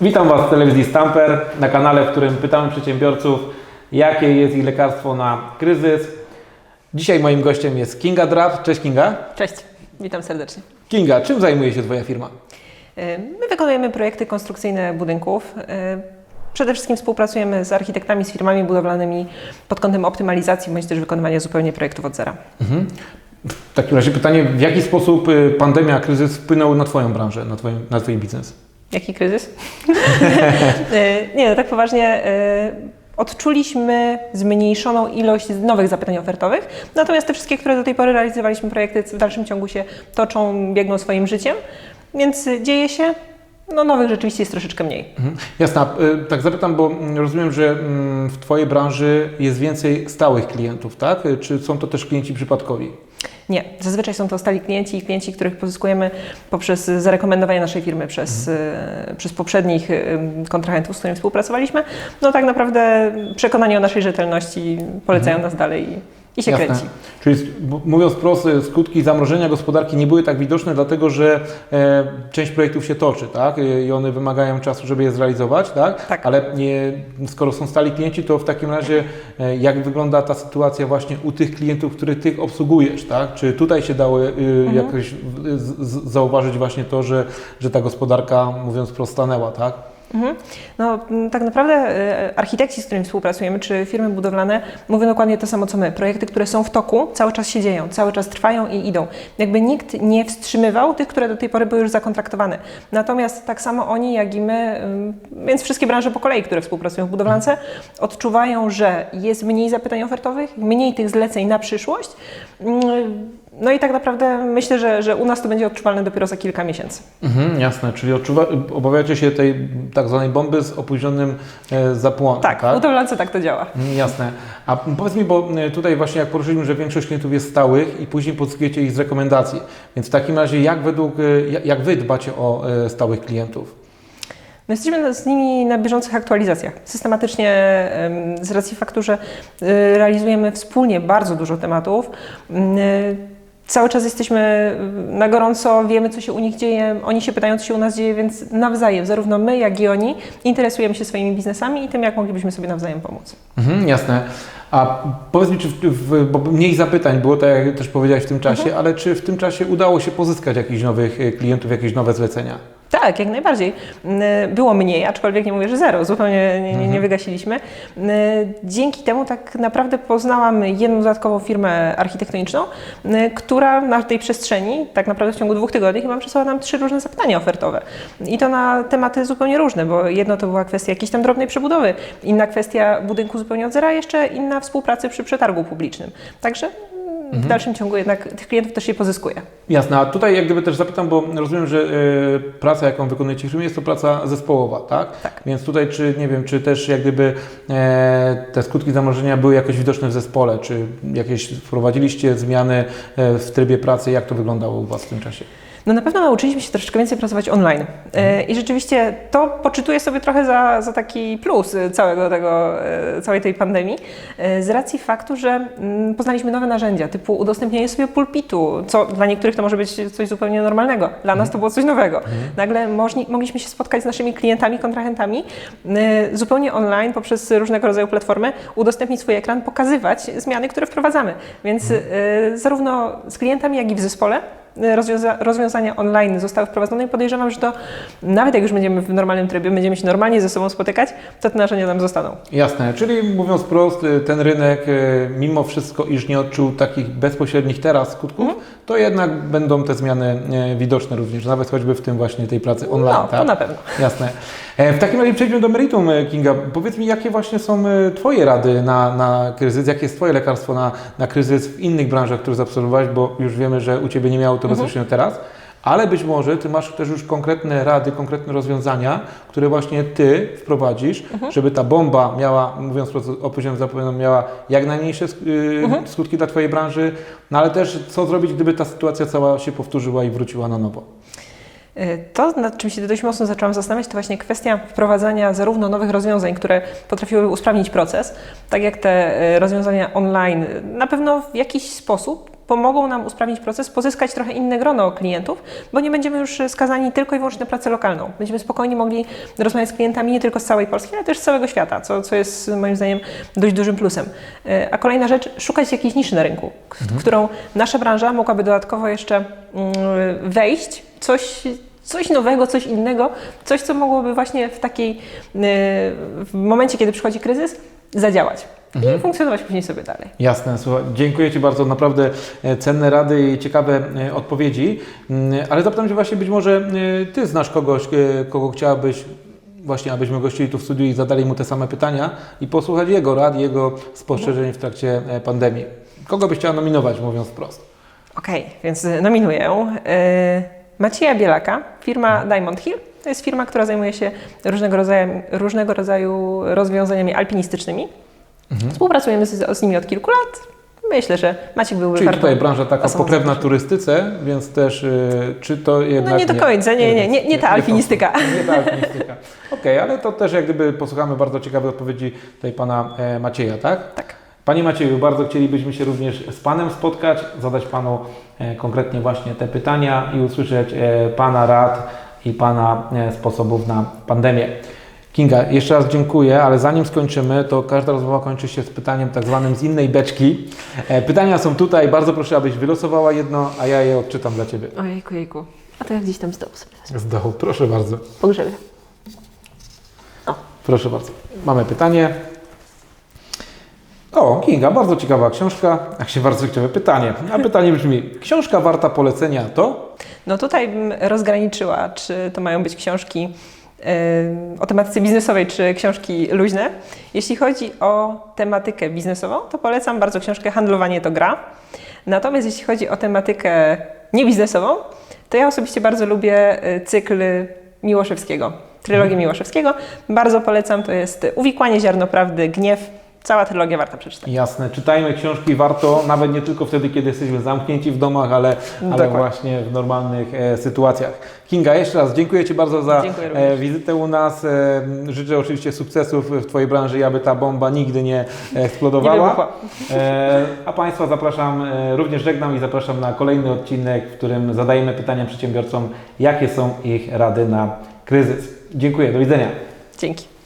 Witam Was w telewizji Stamper, na kanale, w którym pytamy przedsiębiorców, jakie jest ich lekarstwo na kryzys. Dzisiaj moim gościem jest Kinga Drab. Cześć Kinga. Cześć, witam serdecznie. Kinga, czym zajmuje się Twoja firma? Y, My wykonujemy projekty konstrukcyjne budynków. Y, Przede wszystkim współpracujemy z architektami, z firmami budowlanymi pod kątem optymalizacji bądź też wykonywania zupełnie projektów od zera. W takim razie pytanie, w jaki sposób y, pandemia, kryzys wpłynął na Twoją branżę, na, twoim, na Twój biznes? Jaki kryzys? Y, Nie, no tak poważnie. y, Odczuliśmy zmniejszoną ilość nowych zapytań ofertowych, natomiast te wszystkie, które do tej pory realizowaliśmy projekty, w dalszym ciągu się toczą, biegną swoim życiem, więc dzieje się. No nowych rzeczywiście jest troszeczkę mniej. Mhm. Jasne, a, y, tak zapytam, bo rozumiem, że mm, w Twojej branży jest więcej stałych klientów, tak? Czy są to też klienci przypadkowi? Nie, zazwyczaj są to stali klienci i klienci, których pozyskujemy poprzez zarekomendowanie naszej firmy przez, e, przez poprzednich e, kontrahentów, z którymi współpracowaliśmy. No tak naprawdę przekonanie o naszej rzetelności polecają nas dalej i, się Jasne. kręci. Czyli mówiąc wprost, y, skutki zamrożenia gospodarki nie były tak widoczne, dlatego że e, część projektów się toczy, tak? Y, I one wymagają czasu, żeby je zrealizować, tak? Tak. Ale nie, skoro są stali klienci, to w takim razie e, jak wygląda ta sytuacja właśnie u tych klientów, których Tych obsługujesz, tak? Czy tutaj się dało y, jakoś w- z, z, zauważyć właśnie to, że, że ta gospodarka, mówiąc wprost, stanęła, tak? Mhm. No, tak naprawdę e, architekci, z którymi współpracujemy, czy firmy budowlane, mówią dokładnie to samo co my. Projekty, które są w toku, cały czas się dzieją, cały czas trwają i idą. Jakby nikt nie wstrzymywał tych, które do tej pory były już zakontraktowane. Natomiast tak samo oni, jak i my, więc wszystkie branże po kolei, które współpracują w budowlance, odczuwają, że jest mniej zapytań ofertowych, mniej tych zleceń na przyszłość. No i tak naprawdę myślę, że, że u nas to będzie odczuwalne dopiero za kilka miesięcy. Mhm, jasne, czyli odczuwa, obawiacie się tej tak zwanej bomby z opóźnionym e, zapłonem, Tak, w budowlance tak to działa. Mm, Jasne. A powiedz mi, bo e, tutaj właśnie jak poruszyliśmy, że większość klientów jest stałych i później pozyskujecie ich z rekomendacji. Więc w takim razie jak według, e, jak- Wy dbacie o e, stałych klientów? My jesteśmy z nimi na bieżących aktualizacjach. Systematycznie em, z racji faktu, że realizujemy wspólnie bardzo dużo tematów. Cały czas jesteśmy na gorąco, wiemy co się u nich dzieje, oni się pytają co się u nas dzieje, więc nawzajem, zarówno my jak i oni interesujemy się swoimi biznesami i tym jak moglibyśmy sobie nawzajem pomóc. Mhm, jasne. A powiedz mi, czy w, w, bo mniej zapytań było, tak jak też powiedziałeś w tym czasie, Mhm. ale czy w tym czasie udało się pozyskać jakichś nowych e, klientów, jakieś nowe zlecenia? Tak, jak najbardziej. Mm, Było mniej, aczkolwiek nie mówię, że zero, zupełnie nie, nie, nie wygasiliśmy. Mm, Dzięki temu tak naprawdę poznałam jedną dodatkową firmę architektoniczną, mm, która na tej przestrzeni, tak naprawdę w ciągu dwóch tygodni chyba przesłała nam trzy różne zapytania ofertowe. I to na tematy zupełnie różne, bo jedno to była kwestia jakiejś tam drobnej przebudowy, inna kwestia budynku zupełnie od zera, jeszcze inna współpracy przy przetargu publicznym. Także w dalszym ciągu jednak tych klientów też się pozyskuje. Jasne, a tutaj jak gdyby też zapytam, bo rozumiem, że e, praca, jaką wykonujecie w firmie, jest to praca zespołowa, tak? Tak. Więc tutaj, czy nie wiem, czy też jak gdyby e, te skutki zamrożenia były jakoś widoczne w zespole, czy jakieś wprowadziliście zmiany e, w trybie pracy, jak to wyglądało u Was w tym czasie? No na pewno nauczyliśmy się troszeczkę więcej pracować online. E, I rzeczywiście to poczytuję sobie trochę za, za taki plus e, całego tego, e, całej tej pandemii, z racji faktu, że mm, poznaliśmy nowe narzędzia, typu udostępnienie sobie pulpitu, co dla niektórych to może być coś zupełnie normalnego. Dla nas to było coś nowego. Nagle możni, mogliśmy się spotkać z naszymi klientami, kontrahentami zupełnie online poprzez różnego rodzaju platformy, udostępnić swój ekran, pokazywać zmiany, które wprowadzamy. Więc zarówno z klientami, jak i w zespole rozwiąza- rozwiązania online zostały wprowadzone i podejrzewam, że to nawet jak już będziemy w normalnym trybie, będziemy się normalnie ze sobą spotykać, to te narzędzia nam zostaną. Jasne, czyli mówiąc wprost, e, ten rynek, e, mimo wszystko, iż nie odczuł takich bezpośrednich teraz skutków, to jednak będą te zmiany e, widoczne również, nawet choćby w tym właśnie tej pracy online, no, tak? to na pewno. Jasne. E, W takim razie przejdźmy do meritum, e, Kinga. Powiedz mi, jakie właśnie są e, Twoje rady na, na kryzys, jakie jest Twoje lekarstwo na, na kryzys w innych branżach, które zaabsorbowałeś, bo już wiemy, że u Ciebie nie miało to bezpośrednio teraz, ale być może Ty masz też już konkretne rady, konkretne rozwiązania, które właśnie Ty wprowadzisz, żeby ta bomba miała, mówiąc wprost, opóźnionym zapomnianym, miała jak najmniejsze y, skutki dla Twojej branży, no ale też co zrobić, gdyby ta sytuacja cała się powtórzyła i wróciła na nowo. Y, To, nad czym się dość mocno zaczęłam zastanawiać, to właśnie kwestia wprowadzania zarówno nowych rozwiązań, które potrafiły usprawnić proces, tak jak te y, rozwiązania online, na pewno w jakiś sposób pomogą nam usprawnić proces, pozyskać trochę inne grono klientów, bo nie będziemy już skazani tylko i wyłącznie na pracę lokalną. Będziemy spokojnie mogli rozmawiać z klientami nie tylko z całej Polski, ale też z całego świata, co, co jest moim zdaniem dość dużym plusem. E, A kolejna rzecz, szukać jakiejś niszy na rynku, w którą nasza branża mogłaby dodatkowo jeszcze mm, wejść, coś coś nowego, coś innego, coś, co mogłoby właśnie w takiej, y, w momencie, kiedy przychodzi kryzys, zadziałać i funkcjonować później sobie dalej. Jasne, słuchaj, dziękuję Ci bardzo, naprawdę e, cenne rady i ciekawe e, odpowiedzi, Mm, ale zapytam Cię właśnie, być może e, Ty znasz kogoś, kogo chciałabyś właśnie, abyśmy gościli tu w studiu i zadali mu te same pytania i posłuchać jego rad, jego spostrzeżeń w trakcie pandemii. Kogo byś chciała nominować, mówiąc wprost? Okej, więc y, nominuję Macieja Bielaka, firma Diamond Hill. To jest firma, która zajmuje się różnego rodzaju, różnego rodzaju rozwiązaniami alpinistycznymi. Współpracujemy z, z nimi od kilku lat. Myślę, że Maciek byłby Czyli warto tutaj branża taka pokrewna turystyce, więc też e, czy to jednak... No nie do końca, nie, nie, nie, nie ta alpinistyka. Nie ta alpinistyka. Okej, ale to też jak gdyby posłuchamy bardzo ciekawej odpowiedzi tutaj Pana e, Macieja, tak? Tak. Panie Macieju, bardzo chcielibyśmy się również z Panem spotkać, zadać Panu e, konkretnie właśnie te pytania i usłyszeć e, Pana rad i Pana sposobów na pandemię. Kinga, jeszcze raz dziękuję, ale zanim skończymy, to każda rozmowa kończy się z pytaniem tak zwanym z innej beczki. E, Pytania są tutaj, bardzo proszę, abyś wylosowała jedno, a ja je odczytam dla Ciebie. Ojejku, jejku. A to ja gdzieś tam z dołu sobie. Z dołu, proszę bardzo. Po grzebie. Proszę bardzo. Mamy pytanie. O, Kinga, bardzo ciekawa książka. Jak się bardzo ciekawe pytanie. A pytanie brzmi: książka warta polecenia to? No tutaj bym rozgraniczyła, czy to mają być książki o tematyce biznesowej, czy książki luźne. Jeśli chodzi o tematykę biznesową, to polecam bardzo książkę Handlowanie to gra. Natomiast jeśli chodzi o tematykę niebiznesową, to ja osobiście bardzo lubię y, cykl Miłoszewskiego, trylogię Miłoszewskiego. Bardzo polecam, to jest Uwikłanie Ziarno Prawdy, Gniew. Cała trylogia warta przeczytać. Jasne, czytajmy książki warto, nawet nie tylko wtedy, kiedy jesteśmy zamknięci w domach, ale, ale właśnie w normalnych e, sytuacjach. Kinga, jeszcze raz dziękuję Ci bardzo za e, wizytę u nas. E, życzę oczywiście sukcesów w Twojej branży i aby ta bomba nigdy nie Nie eksplodowała. wybuchła. E, a Państwa zapraszam, e, również żegnam i zapraszam na kolejny odcinek, w którym zadajemy pytania przedsiębiorcom, jakie są ich rady na kryzys. Dziękuję, do widzenia. Dzięki.